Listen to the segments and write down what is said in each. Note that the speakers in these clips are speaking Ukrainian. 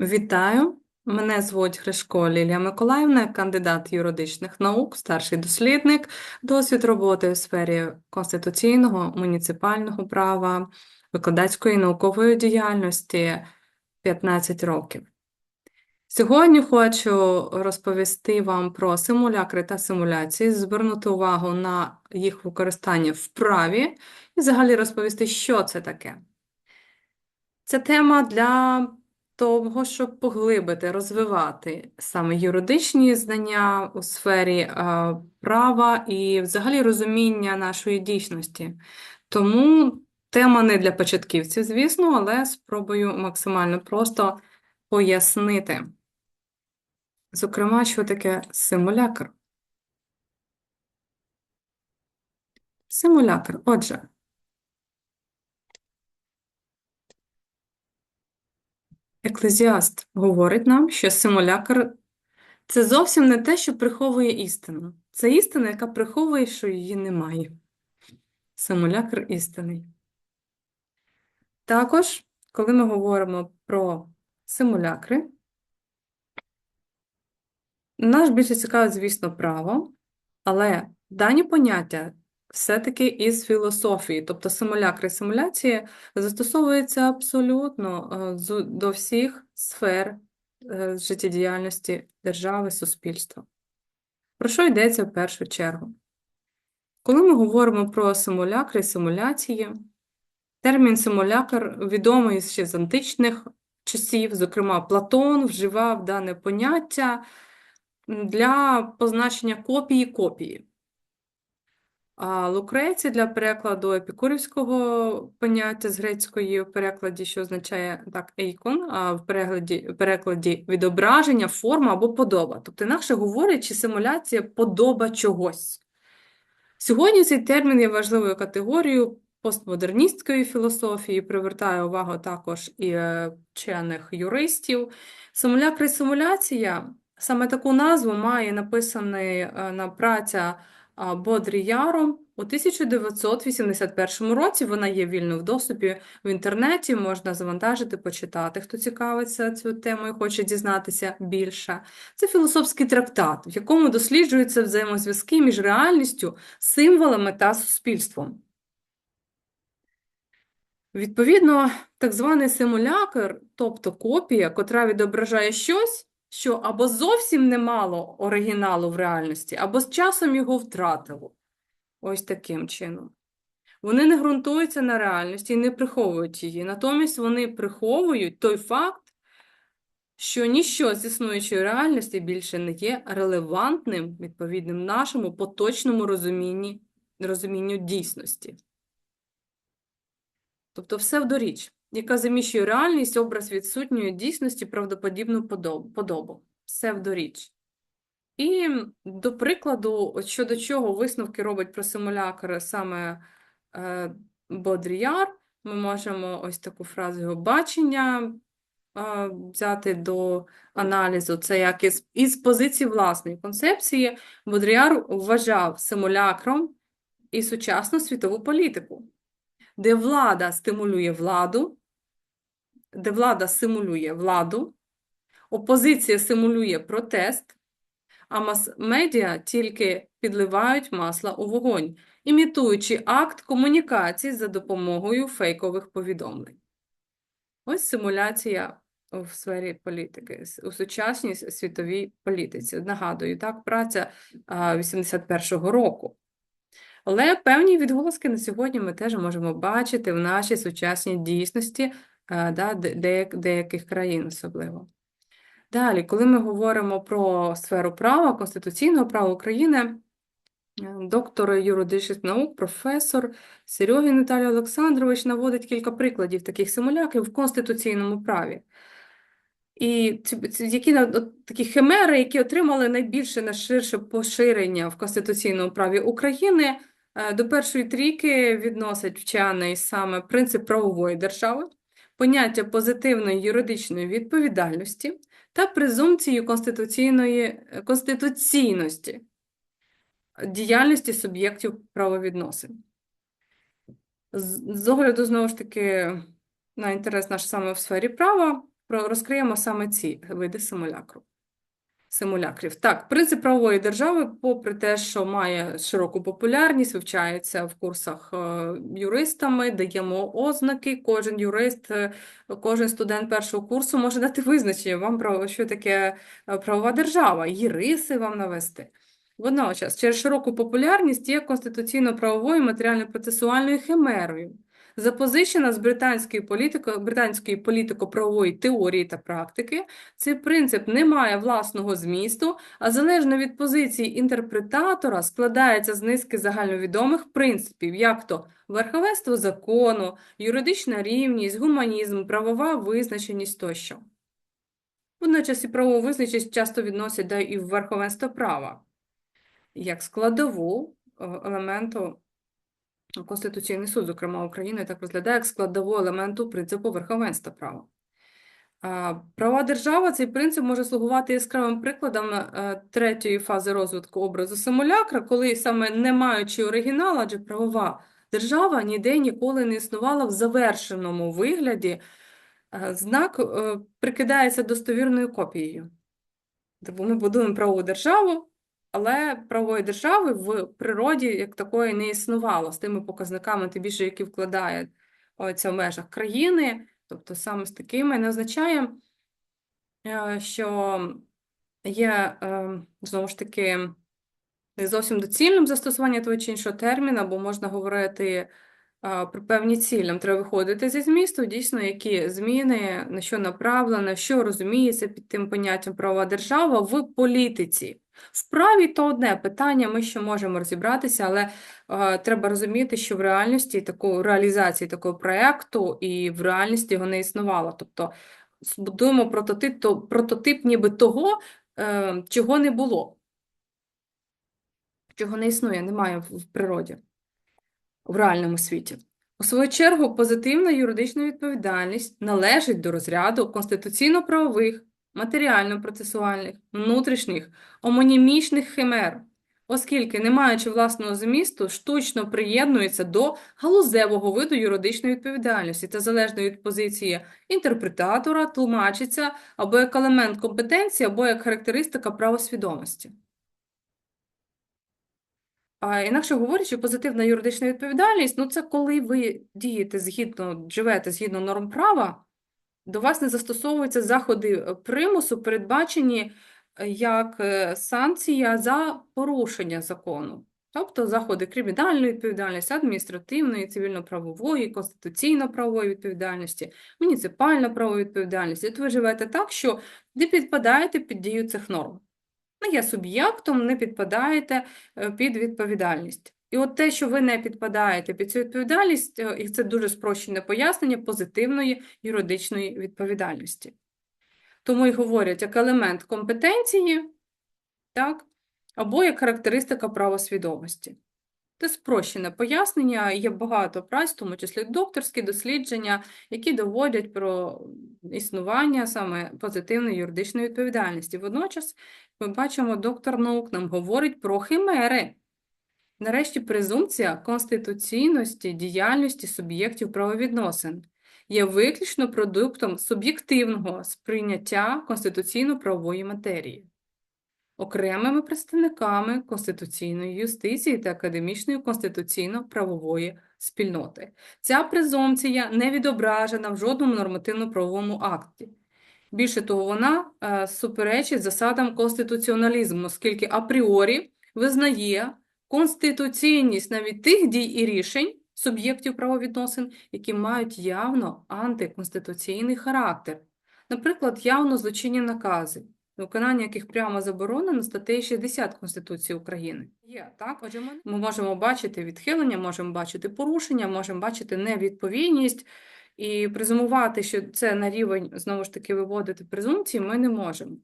Вітаю! Мене звуть Гришко Лілія Миколаївна, кандидат юридичних наук, старший дослідник, досвід роботи у сфері конституційного, муніципального права, викладацької наукової діяльності 15 років. Сьогодні хочу розповісти вам про симулякри та симуляції, звернути увагу на їх використання в праві і взагалі розповісти, що це таке. Це тема для того, щоб поглибити, розвивати саме юридичні знання у сфері е, права і взагалі розуміння нашої дійсності. Тому тема не для початківців, звісно, але спробую максимально просто пояснити. Зокрема, що таке симулякр? Симулякр. Отже, Еклезіаст говорить нам, що симулякр це зовсім не те, що приховує істину. Це істина, яка приховує, що її немає. Симулякр істини. Також, коли ми говоримо про симулякри, нас більше цікавить, звісно, право, але дані поняття все-таки із філософії, тобто симулякри симуляції застосовуються абсолютно е, до всіх сфер е, життєдіяльності держави, суспільства. Про що йдеться в першу чергу? Коли ми говоримо про симулякри симуляції, термін симулякр відомий ще з античних часів, зокрема, Платон вживав дане поняття для позначення копії копії. А Лукрецій для перекладу епікурівського поняття з грецької в перекладі, що означає так, ейкон, а в перекладі, перекладі відображення, форма або подоба. Тобто, інакше говорячи, симуляція подоба чогось. Сьогодні цей термін є важливою категорією постмодерністської філософії, привертає увагу також і е, вчених юристів. Симулякр і симуляція саме таку назву має написаний е, на праця Бодріяром у 1981 році. Вона є вільно в доступі в інтернеті, можна завантажити, почитати, хто цікавиться цією темою, хоче дізнатися більше. Це філософський трактат, в якому досліджуються взаємозв'язки між реальністю, символами та суспільством. Відповідно, так званий симулякр, тобто копія, котра відображає щось, що або зовсім не мало оригіналу в реальності, або з часом його втратило. Ось таким чином. Вони не ґрунтуються на реальності і не приховують її. Натомість вони приховують той факт, що ніщо з існуючої реальності більше не є релевантним, відповідним нашому поточному розумінні, розумінню дійсності. Тобто псевдоріч, яка заміщує реальність, образ відсутньої дійсності, правдоподібну подоб- подобу. Псевдоріч. І, до прикладу, щодо чого висновки робить про симулякр саме е, Бодріяр, ми можемо ось таку фразу його бачення е, взяти до аналізу. Це як із, із позиції власної концепції Бодріяр вважав симулякром і сучасну світову політику де влада стимулює владу, де влада симулює владу, опозиція симулює протест, а мас-медіа тільки підливають масла у вогонь, імітуючи акт комунікації за допомогою фейкових повідомлень. Ось симуляція в сфері політики, у сучасній світовій політиці. Нагадую, так, праця 81-го року. Але певні відголоски на сьогодні ми теж можемо бачити в нашій сучасній дійсності да, деяких країн особливо. Далі, коли ми говоримо про сферу права, конституційного права України, е, доктор юридичних наук, професор Серьогін Віталій Олександрович наводить кілька прикладів таких симулякрів в конституційному праві. І які такі химери, які отримали найбільше найширше поширення в конституційному праві України, е, до першої трійки відносить вчений саме принцип правової держави, поняття позитивної юридичної відповідальності та презумпцію конституційної е, конституційності діяльності суб'єктів правовідносин. З огляду, знову ж таки, на інтерес наш саме в сфері права, розкриємо саме ці види симулякру. Симулякрів. Так, принцип правової держави, попри те, що має широку популярність, вивчається в курсах е, юристами, даємо ознаки. Кожен юрист, е, кожен студент першого курсу може дати визначення вам про що таке е, правова держава, її риси вам навести. Водночас, через широку популярність є конституційно-правовою матеріально-процесуальною химерою, запозичена з британської політико, британської політико-правової теорії та практики. Цей принцип не має власного змісту, а залежно від позиції інтерпретатора складається з низки загальновідомих принципів, як то верховенство закону, юридична рівність, гуманізм, правова визначеність тощо. Водночас і правову визначеність часто відносять да, і верховенство права, як складову е, елементу Конституційний суд, зокрема України, так розглядає як складову елементу принципу верховенства права. Права держава цей принцип може слугувати яскравим прикладом е, третьої фази розвитку образу симулякра, коли саме не маючи оригіналу, адже правова держава ніде ніколи не існувала в завершеному вигляді, е, знак е, прикидається достовірною копією. Тобто ми будуємо правову державу, але правової держави в природі як такої не існувало з тими показниками, тим більше, які вкладає оця в межах країни. Тобто саме з такими не означає, е, що є, е, знову ж таки, не зовсім доцільним застосування того чи іншого терміна, бо можна говорити е, про певні цілі. Нам треба виходити зі змісту, дійсно, які зміни, на що направлено, що розуміється під тим поняттям правова держава в політиці. В праві то одне питання, ми ще можемо розібратися, але е, треба розуміти, що в реальності такої реалізації такого проєкту і в реальності його не існувало. Тобто збудуємо прототип, то, прототип ніби того, е, чого не було, чого не існує, немає в природі, в реальному світі. У свою чергу, позитивна юридична відповідальність належить до розряду конституційно-правових, матеріально-процесуальних, внутрішніх, омонімічних химер, оскільки, не маючи власного змісту, штучно приєднується до галузевого виду юридичної відповідальності та залежно від позиції інтерпретатора, тлумачиться або як елемент компетенції, або як характеристика правосвідомості. А інакше говорячи, позитивна юридична відповідальність ну це коли ви дієте згідно, живете згідно норм права, до вас не застосовуються заходи е, примусу, передбачені е, як е, санкція за порушення закону. Тобто заходи кримінальної відповідальності, адміністративної, цивільно-правової, конституційно-правової відповідальності, муніципально-правової відповідальності. От ви живете так, що не підпадаєте під дію цих норм. Не є суб'єктом, не підпадаєте під відповідальність. І от те, що ви не підпадаєте під цю відповідальність, е, і це дуже спрощене пояснення позитивної юридичної відповідальності. Тому і говорять як елемент компетенції, так, або як характеристика правосвідомості. Це спрощене пояснення, є багато праць, в тому числі докторські дослідження, які доводять про існування саме позитивної юридичної відповідальності. Водночас, ми бачимо, доктор наук нам говорить про химери. Нарешті, презумпція конституційності діяльності суб'єктів правовідносин є виключно продуктом суб'єктивного сприйняття конституційно-правової матерії окремими представниками конституційної юстиції та академічної конституційно-правової спільноти. Ця презумпція не відображена в жодному нормативно-правовому акті. Більше того, вона е, суперечить засадам конституціоналізму, оскільки апріорі визнає конституційність навіть тих дій і рішень суб'єктів правовідносин, які мають явно антиконституційний характер, наприклад, явно злочинні накази, виконання яких прямо заборонено статтею 60 Конституції України. Є, так? Отже, ми... можемо бачити відхилення, можемо бачити порушення, можемо бачити невідповідність, і презумувати, що це на рівень, знову ж таки, виводити презумпції, ми не можемо.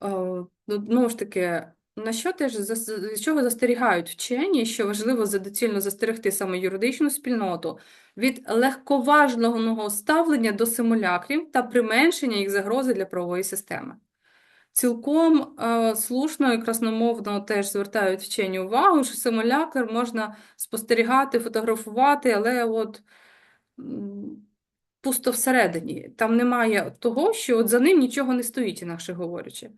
Ну, Знову ж таки, на що теж чого застерігають вчені, що важливо доцільно застерегти саме юридичну спільноту від легковажного ставлення до симулякрів та применшення їх загрози для правової системи. Цілком е, слушно і красномовно теж звертають вчені увагу, що симулякр можна спостерігати, фотографувати, але от пусто всередині. Там немає того, що от за ним нічого не стоїть, інакше говорячи.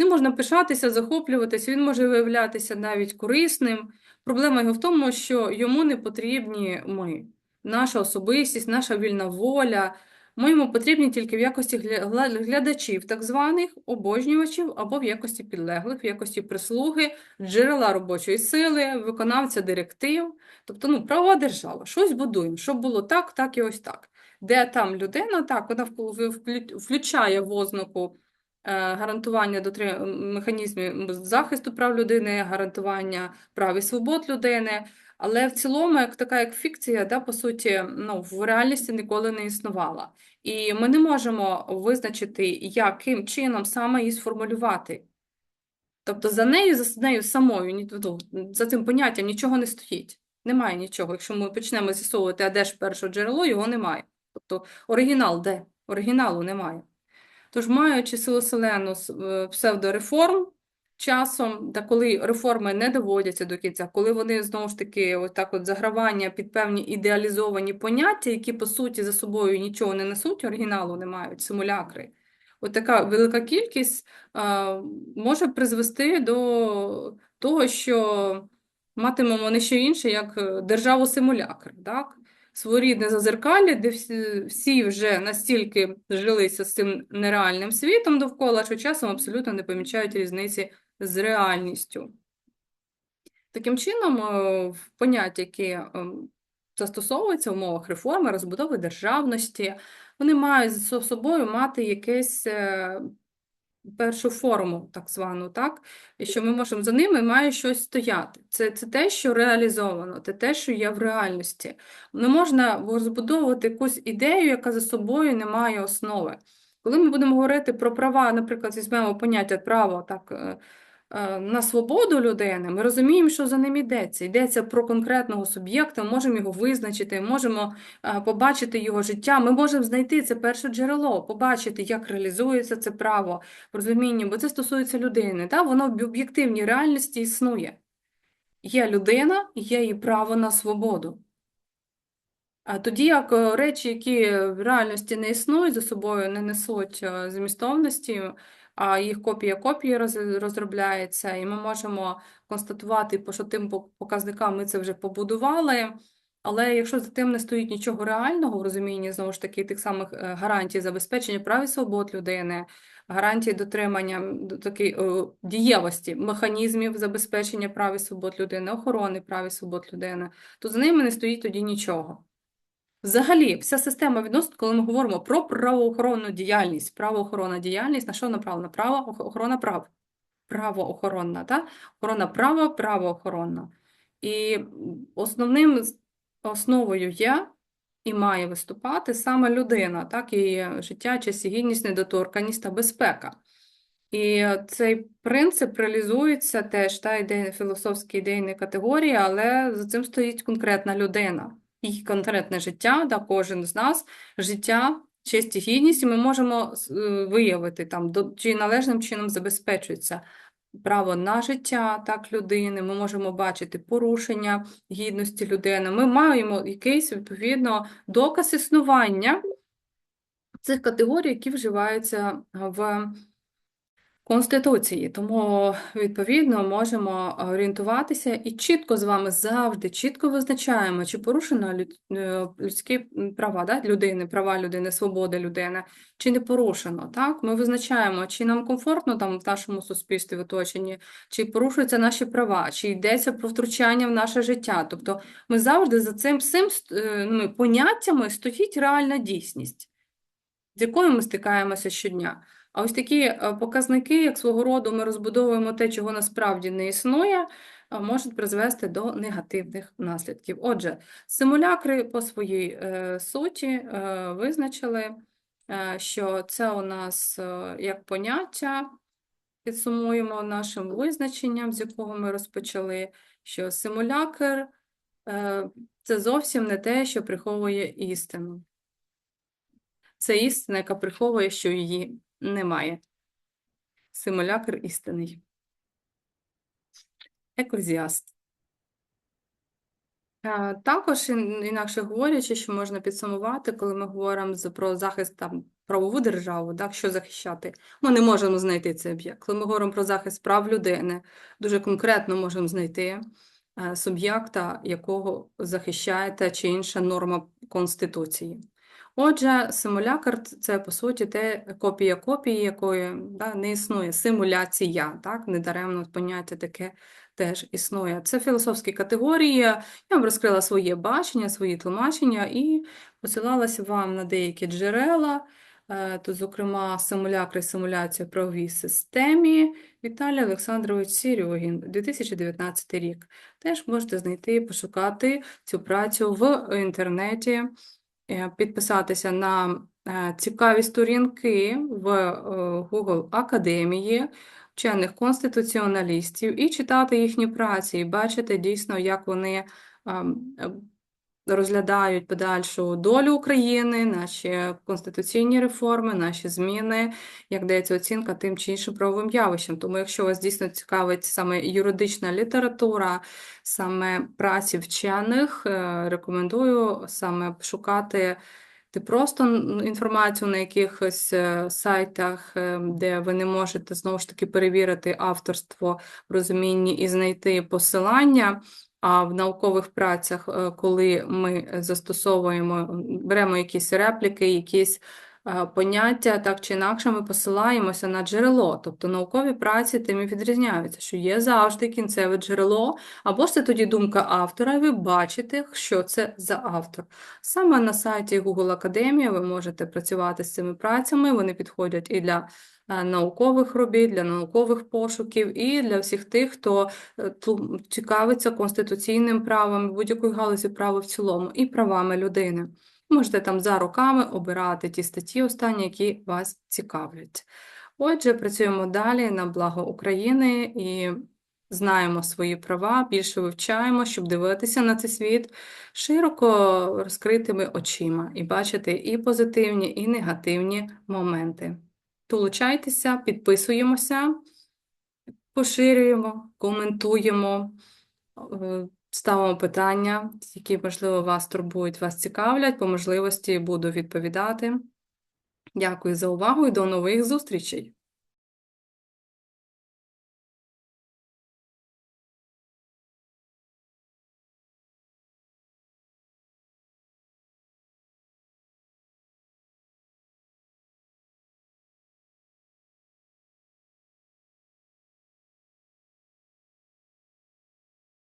Ним можна пишатися, захоплюватися, він може виявлятися навіть корисним. Проблема його в тому, що йому не потрібні ми, наша особистість, наша вільна воля. Ми йому потрібні тільки в якості глядачів, так званих обожнювачів, або в якості підлеглих, в якості прислуги, джерела робочої сили, виконавця директив. Тобто, ну, правова держава, щось будуємо, щоб було так, так і ось так. Де там людина, так, вона вклю- вклю- включає в ознаку гарантування дотри... механізмів захисту прав людини, гарантування прав і свобод людини. Але в цілому, як така як фікція, да, по суті, ну, в реальності ніколи не існувала. І ми не можемо визначити, яким чином саме її сформулювати. Тобто за нею, за нею самою, ну, за цим поняттям нічого не стоїть. Немає нічого. Якщо ми почнемо з'ясовувати, а де ж перше джерело, його немає. Тобто оригінал де? Оригіналу немає. Тож, маючи силоселену е, псевдореформ часом, та коли реформи не доводяться до кінця, коли вони знову ж таки ось так от загравання під певні ідеалізовані поняття, які по суті за собою нічого не несуть, оригіналу не мають, симулякри. От така велика кількість а, може призвести до того, що матимемо не що інше, як е, державу-симулякр, так? Своєрідне зазеркалля, де всі, вже настільки жилися з цим нереальним світом довкола, що часом абсолютно не помічають різниці з реальністю. Таким чином, е, поняття, які ем, застосовуються в умовах реформи, розбудови державності, вони мають за собою мати якесь е, першу форму, так звану, так? І що ми можемо за ними має щось стояти. Це, це те, що реалізовано, це те, що є в реальності. Не можна розбудовувати якусь ідею, яка за собою не має основи. Коли ми будемо говорити про права, наприклад, візьмемо поняття право так, е, на свободу людини, ми розуміємо, що за ним йдеться. Йдеться про конкретного суб'єкта, можемо його визначити, можемо е, побачити його життя, ми можемо знайти це перше джерело, побачити, як реалізується це право в бо це стосується людини. Та? Воно в об'єктивній реальності існує. Є людина, є її право на свободу. А тоді як е, речі, які в реальності не існують, за собою не несуть е, змістовності, а їх копія копії роз- розробляється, і ми можемо констатувати, що тим по- показникам ми це вже побудували. Але якщо за тим не стоїть нічого реального в розумінні, знову ж таки, тих самих е, гарантій забезпечення прав і свобод людини, гарантій дотримання такої дієвості механізмів забезпечення прав і свобод людини, охорони прав і свобод людини, то за ними не стоїть тоді нічого. Взагалі, вся система відносин, коли ми говоримо про правоохоронну діяльність, правоохоронна діяльність, на що направлена? Право, охорона прав. Правоохоронна, та? Охорона права, правоохоронна. І основним основою є і має виступати саме людина, так? І життя, честь, гідність, недоторканність та безпека. І цей принцип реалізується теж та ідейна філософська ідейна категорія, але за цим стоїть конкретна людина. І конкретне життя, да, кожен з нас, життя, честь і гідність, і ми можемо е, виявити там, до, чи належним чином забезпечується право на життя так, людини, ми можемо бачити порушення гідності людини. Ми маємо якийсь, відповідно, доказ існування цих категорій, які вживаються в Конституції, тому відповідно можемо орієнтуватися і чітко з вами завжди чітко визначаємо, чи порушено е, людські права да, людини, права людини, свободи людини, чи не порушено. Так? Ми визначаємо, чи нам комфортно там в нашому суспільстві в оточенні, чи порушуються наші права, чи йдеться про втручання в наше життя. Тобто ми завжди за цим всім е, ну, поняттями стоїть реальна дійсність, з якою ми стикаємося щодня. А ось такі е, показники, як свого роду ми розбудовуємо те, чого насправді не існує, е, можуть призвести до негативних наслідків. Отже, симулякри по своїй е, суті визначили, що це у нас як поняття, підсумуємо нашим визначенням, з якого ми розпочали, що симулякр це зовсім не те, що приховує істину. Це істина, яка приховує, що її немає. Симулякр істинний. Еклезіаст. Е, Також, інакше говорячи, що можна підсумувати, коли ми говоримо про захист там, правову державу, так, що захищати, ми не можемо знайти цей об'єкт. Коли ми говоримо про захист прав людини, дуже конкретно можемо знайти е, суб'єкта, якого захищає та чи інша норма Конституції. Отже, симулякр – це, по суті, те копія копії, якої да, не існує. Симуляція, так, недаремно поняття таке теж існує. Це філософські категорії. Я вам розкрила своє бачення, свої тлумачення і посилалася вам на деякі джерела. Е, Тут, зокрема, симулякри симуляція правовій системі Віталій Олександрович Серьогін, 2019 рік. Теж можете знайти, пошукати цю працю в інтернеті, підписатися на е, цікаві сторінки в е, Google Академії вчених конституціоналістів і читати їхні праці, і бачити дійсно, як вони ем, е, розглядають подальшу долю України, наші конституційні реформи, наші зміни, як дається оцінка тим чи іншим правовим явищам. Тому, якщо вас дійсно цікавить саме юридична література, саме праці вчених, е, рекомендую саме шукати не просто інформацію на якихось е, сайтах, е, де ви не можете знову ж таки перевірити авторство в розумінні і знайти посилання. А в наукових працях, е, коли ми застосовуємо, беремо якісь репліки, якісь е, поняття, так чи інакше, ми посилаємося на джерело. Тобто наукові праці тим і відрізняються, що є завжди кінцеве джерело, або ж це тоді думка автора, і ви бачите, що це за автор. Саме на сайті Google Академія ви можете працювати з цими працями, вони підходять і для е, наукових робіт, для наукових пошуків, і для всіх тих, хто е, цікавиться конституційним правом, будь-якою галузі права в цілому, і правами людини. Можете там за роками обирати ті статті останні, які вас цікавлять. Отже, працюємо далі на благо України і знаємо свої права, більше вивчаємо, щоб дивитися на цей світ широко розкритими очима і бачити і позитивні, і негативні моменти. Долучайтеся, підписуємося, поширюємо, коментуємо, е, ставимо питання, які, можливо, вас турбують, вас цікавлять. По можливості буду відповідати. Дякую за увагу і до нових зустрічей!